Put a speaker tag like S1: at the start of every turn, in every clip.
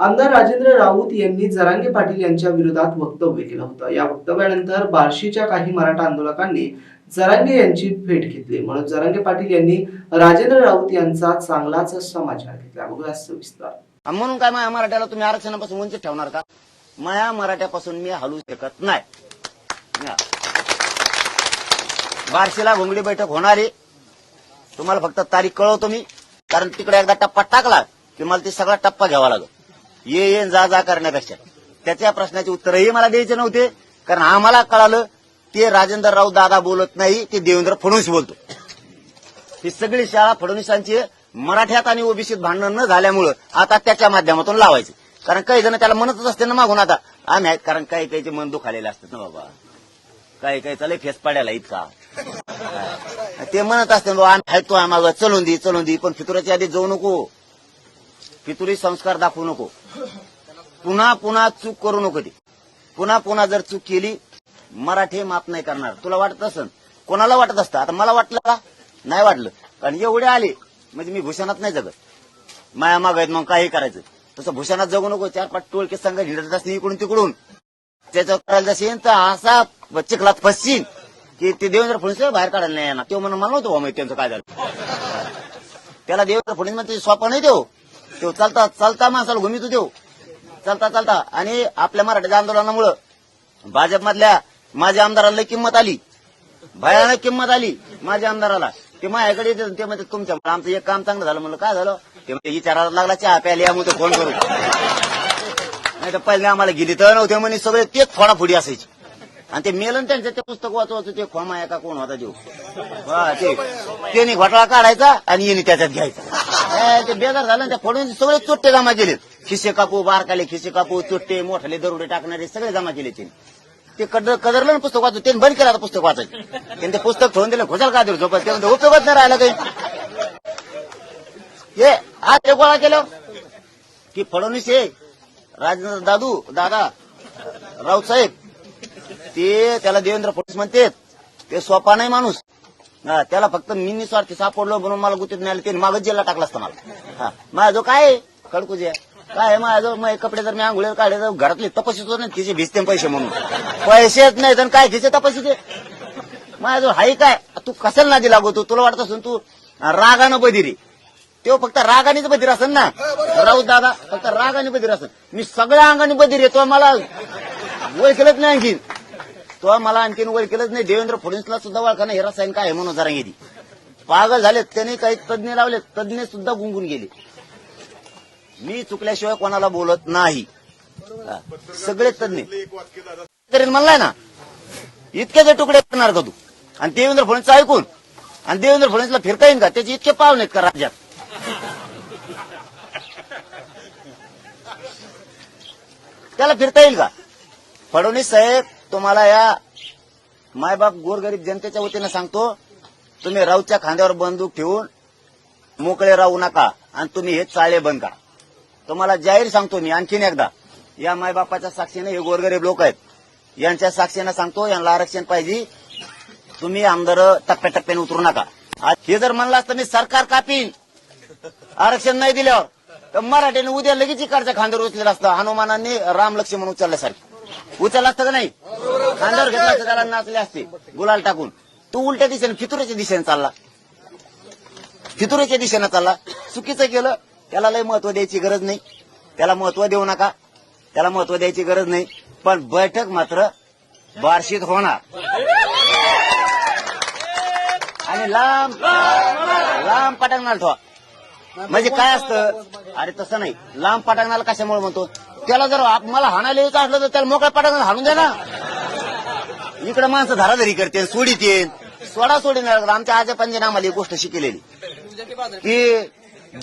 S1: आमदार राजेंद्र राऊत यांनी जरांगे पाटील यांच्या विरोधात वक्तव्य केलं होतं. या वक्तव्यानंतर बार्शीच्या काही मराठा आंदोलकांनी जरांगे यांची भेट घेतली. म्हणून जरांगे पाटील यांनी राजेंद्र राऊत यांचा चांगलाच समाचार घेतला. बघूया सविस्तर.
S2: म्हणून काय माझ्या मराठ्याला तुम्ही आरक्षणापासून वंचित ठेवणार का? माया मराठ्यापासून मी हलू शकत नाही. बार्शीला घोंगडी बैठक होणार. आहे तुम्हाला फक्त तारीख कळवतो मी. कारण तिकडे एकदा टप्पा टाकला की मला ते सगळा टप्पा घ्यावा लागेल. ये ये जा जा करण्यापेक्षा. त्याच्या प्रश्नाचे उत्तरही मला द्यायचे नव्हते. कारण आम्हाला कळालं ते राजेंद्र राऊत दादा बोलत नाही ते देवेंद्र फडणवीस बोलतो. ही सगळी शाळा फडणवीसांची मराठ्यात आणि ओबीसीत भांडण न झाल्यामुळं आता त्याच्या माध्यमातून लावायचे. कारण काही जण त्याला म्हणतच असते ना मागून आता आम्ही आहेत कारण काही काहीचे मन दुखालेले असतात ना बाबा. काही काही चालय फेस पाड्याला इतका. ते म्हणत असते बाबा आम्ही आहेत तो आम्हाला चलून दे चलून दे पण फितुराच्या आधी जाऊ नको. फितुरी संस्कार दाखवू नको. पुन्हा पुन्हा चूक करू नको ती. पुन्हा पुन्हा जर चूक केली मराठी माफ नाही करणार. तुला वाटत असन? कोणाला वाटत असतं? आता मला वाटलं का? नाही वाटलं. कारण एवढे आले म्हणजे मी भूषणात नाही जगत. माया माग आहेत मग काही करायचं? तसं भूषणात जगू नको. चार पाच टोळके संघ हिंडत असते इकडून तिकडून. त्याच्यावर करायला जाशील तर असा चिखलात फसशील. की ते देवेंद्र फडणवीस बाहेर काढायला नाही येणार. तो म्हणून मला नव्हतं त्यांचं काय झालं. त्याला देवेंद्र फडणवीस म्हणजे स्वप्न नाही देऊ तो चालता चालता माणसाला घुमितो देऊ चालता चालता. आणि आपल्या मराठीच्या आंदोलनामुळं भाजपमधल्या माझ्या आमदाराला किंमत आली. भयानक किंमत आली माझ्या आमदाराला. ते माझ्याकडे ते म्हणते तुमच्या आमचं एक काम चांगलं झालं. म्हणलं काय झालं? ते म्हणजे विचारायला लागला चहा प्यायला या मुळे फोन करू नाही तर पहिले आम्हाला गेली तर नव्हते म्हणे सगळे तेच फोडाफोडी असायची. आणि ते मेलन त्यांचं ते पुस्तक वाचू वाचू ते खोमा आहे का कोण होता देऊ हा, ते. त्याने घोटाळा काढायचा आणि येणे त्याच्यात घ्यायचा. ते बेजार झालं आणि त्या फोडून सगळे चोट्टे जमा केलेत. खिसे कापू बारकाले खिसे कापू चोट्टे मोठाले दरोडे टाकणारे सगळे जमा केले त्यांनी. ते कदर कदरलं ना पुस्तक वाचू त्यांनी बंद केलं आता पुस्तक वाचायचं. त्यांनी ते पुस्तक ठेवून दिलं घोषाल का देऊ झोपत ते म्हणते, उपयोगच नाही राहिला काही. हे आज ते गोळा केलं की फडणवीस हे राजेंद्र दादू दादा राऊत साहेब ते त्याला देवेंद्र फडणवीस म्हणते ते सोपा नाही माणूस. हा, त्याला फक्त मिनी स्वार्थी सापडलो म्हणून मला गुतीत नाही आलं. मागच जेला टाकला असता मला. हा माझा जो काय आहे? खडकुजे काय आहे? मग कपडे जर मी आंघोळीला काढले तर घरातले तपशील होत नाही तिचे भिजते पैसे म्हणून. पैसेच नाही तर काय तिचे तपशीचे माझा जो हाय काय? तू कशाला नादी लागवतो? तुला वाटत असून तू रागानं बदिरी तो फक्त रागानेच बधीर असेल ना? राऊत दादा फक्त रागाने बधीर असेल. मी सगळ्या अंगाने बधीर येतो मला ओळखलंच नाही आणखीन. तो मला आणखीन ओळखलंच नाही. देवेंद्र फडणवीसला सुद्धा वळखाना हे रसायन काय म्हणून जरा गेली. पागल झालेत त्यांनी काही तज्ज्ञ लावले तज्ज्ञ सुद्धा गुंगून गेले. मी चुकल्याशिवाय कोणाला बोलत नाही. सगळे तज्ज्ञ. तरी म्हणलाय ना इतक्याचे तुकडे करणार का तू? आणि देवेंद्र फडणवीस ऐकून आणि देवेंद्र फडणवीसला फिरता येईल का? त्याचे इतके पाव नाहीत का राज्यात? त्याला फिरता येईल का? फडणवीस साहेब तुम्हाला या मायबाप गोरगरीब जनतेच्या वतीनं सांगतो तुम्ही राऊतच्या खांद्यावर बंदूक ठेवून मोकळे राहू नका आणि तुम्ही हे चाळे बंद करा. तुम्हाला जाहीर सांगतो मी आणखीन एकदा या मायबापाच्या साक्षीने हे गोरगरीब लोक आहेत. यांच्या साक्षीनं सांगतो यांना आरक्षण पाहिजे. तुम्ही आमदार टप्प्याटप्प्याने उतरू नका. आज हे जर म्हणलं असतं मी सरकार कापीन. आरक्षण नाही दिल्यावर. तर मराठीने उद्या लगेच इकडच्या खांद्यावर उचलेलं असतं. हनुमानाने राम लक्ष्मण म्हणून उचलल्यासारखं. उचल असतं का नाही? खांद्यावर घेतला असतं त्याला नाचले असते. गुलाल टाकून. तू उलट्या दिशेने फितुरेच्या दिशेने चालला. फितुरेच्या दिशेने चालला. चुकीचं केलं त्याला लय महत्त्व द्यायची गरज नाही. त्याला महत्त्व देऊ नका. त्याला महत्त्व द्यायची गरज नाही. पण बैठक मात्र बारशीत होणार. आणि लांब लांब पटांगणाला ठेवा. म्हणजे काय असतं? अरे तसं नाही. लांब पटांगणाला कशामुळे म्हणतो? त्याला जर मला हाणायला यायचं असलं तर त्याला मोकळ्या पाटाकडे हाणून द्या ना. इकडे माणसं धाराधरी करते सोडीत सोडा सोडी नाही आमच्या आजा पंजाने आम्हाला एक गोष्ट शिकलेली. की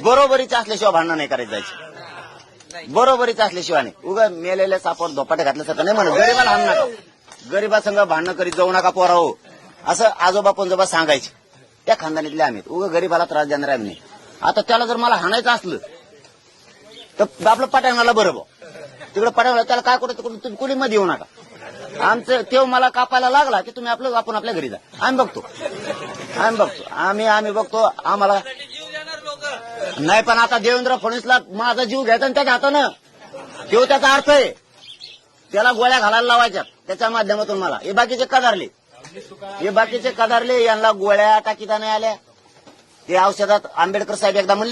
S2: बरोबरीच्या असल्याशिवाय भांडणं नाही करायचं जायची. बरोबरीच असल्याशिवाय नाही. उगा मेलेल्या सापावर धोपाटे घातल्यासारखं नाही म्हणत. गरीबाला हाण नका. गरीबासंग भांडणं करीत जाऊ नका पोरा हो. असं आजोबा पंजोबा सांगायचे. त्या खानदानीतले आम्ही. उगा गरीबाला त्रास देणार आम्ही नाही. आता त्याला जर मला हाणायचं असलं तर आपलं पटांगणाला बरं बुवा. तिकडे पटांगणाला त्याला काय करतो तुम्ही कुणी मध्ये येऊ नका. आमचं तेव्हा मला कापायला लागला की तुम्ही आपलं आपण आपल्या घरी जा. आम्ही बघतो. आम्ही बघतो. आम्ही आम्ही बघतो. आम्हाला नाही पण आता देवेंद्र फडणवीसला माझा जीव घ्यायचा आणि त्याच्या हातानं. तो त्याचा अर्थ आहे. त्याला गोळ्या घालायला लावायच्या. त्याच्या माध्यमातून मला. हे बाकीचे कदारले हे बाकीचे कदारले यांना गोळ्या टाकीता नाही आल्या. ते औषधात आंबेडकर साहेब एकदा म्हणले